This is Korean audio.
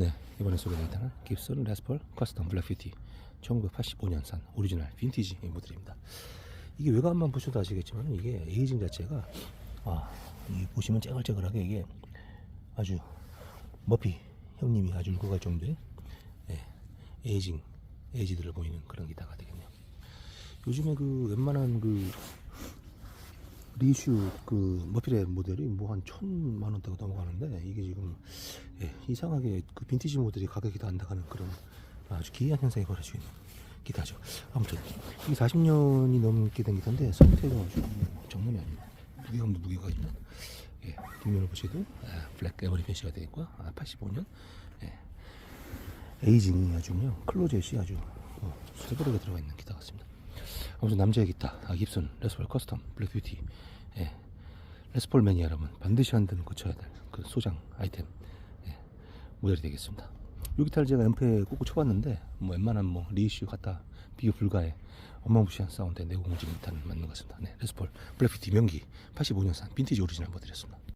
네, 이번에 소개되는 깁슨 레스폴 커스텀 블랙뷰티 1985년산 오리지널 빈티지 모델입니다. 이게 외관만 보셔도 아시겠지만 이게 에이징 자체가 아, 이 보시면 쨍글쨍글하게 이게 아주 머피 형님이 아주 울고 갈 정도의 예, 에이징 에이지들을 보이는 그런 기타가 되겠네요. 요즘에 그 웬만한 그 리슈 그 머필의 모델이 뭐 한 천만 원대가 넘어가는데 이게 지금 예, 이상하게 그 빈티지 모델이 가격이 다안 나가는 그런 아주 기이한 현상이 벌어지고 있는 기타죠. 아무튼 이게 40년이 넘게 된 기타인데 상태가 아주 뭐 장난이 아닙니다. 무게감도 무게가 있는 예, 뒷면을 보셔도 예, 블랙 에버리 패시가 되어 있고요. 아, 85년 예, 에이징이 아주 그냥 클로젯이 아주 어, 수제버리가 들어가 있는 기타 같습니다. 아무튼 남자의 기타 아, 깁슨 레스폴 커스텀 블랙 뷰티 예. 레스폴 매니아 여러분 반드시 한 대는 고쳐야 될 그 소장 아이템 예. 모델이 되겠습니다. 이 기타를 제가 앰프에 꽂고 쳐봤는데 뭐 웬만한 뭐 리이슈 갖다 비교 불가의 어마무시한 사운드의 내공을 지닌 기타는 맞는 것 같습니다. 네, 레스폴 블랙 뷰티 명기 85년산 빈티지 오리지널 모델이었습니다.